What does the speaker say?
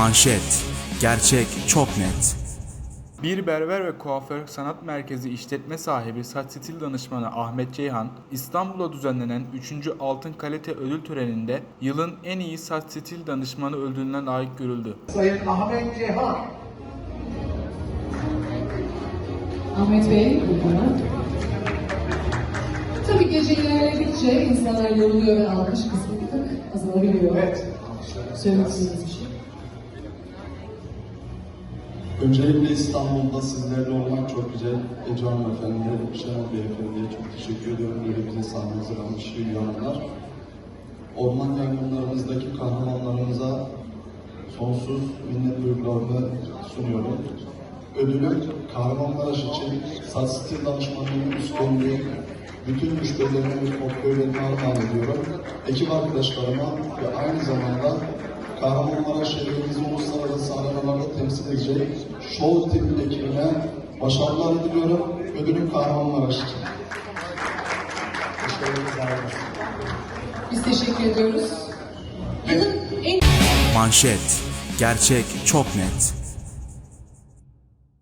Manşet. Gerçek çok net. Bir berber ve kuaför sanat merkezi işletme sahibi saç stil danışmanı Ahmet Ceyhan, İstanbul'da düzenlenen 3. Altın Kalite Ödül Töreni'nde yılın en iyi saç stil danışmanı ödülüne layık görüldü. Sayın Ahmet Ceyhan. Ahmet Bey, buyurun. Tabii gece ilerledikçe insanlar yoruluyor ve alkış kısmı azalabiliyor. Evet. Söylemek istediğiniz bir şey. Öncelikle İstanbul'da sizlerle olmak çok güzel. Ece Hanımefendi'ye, Şenol Beyefendi'ye çok teşekkür ediyorum. Böyle bize sahne hazırlamış yanlar. Orman yangınlarımızdaki kahramanlarımıza sonsuz minnet duygularımı sunuyorum. Ödülüm Kahramanmaraş için saç stil danışmanlığını üstlendiğim bütün müşterilerime ve portföylerime armağan ediyorum. Ekip arkadaşlarıma ve aynı zamanda Kahramanmaraş şehrimizi uluslararası arenalarda temsil edecek Show TV ekibine başarılar diliyorum. Ödülüm Kahramanmaraş için. Biz teşekkür ediyoruz. Yılın en Manşet. Gerçek çok net.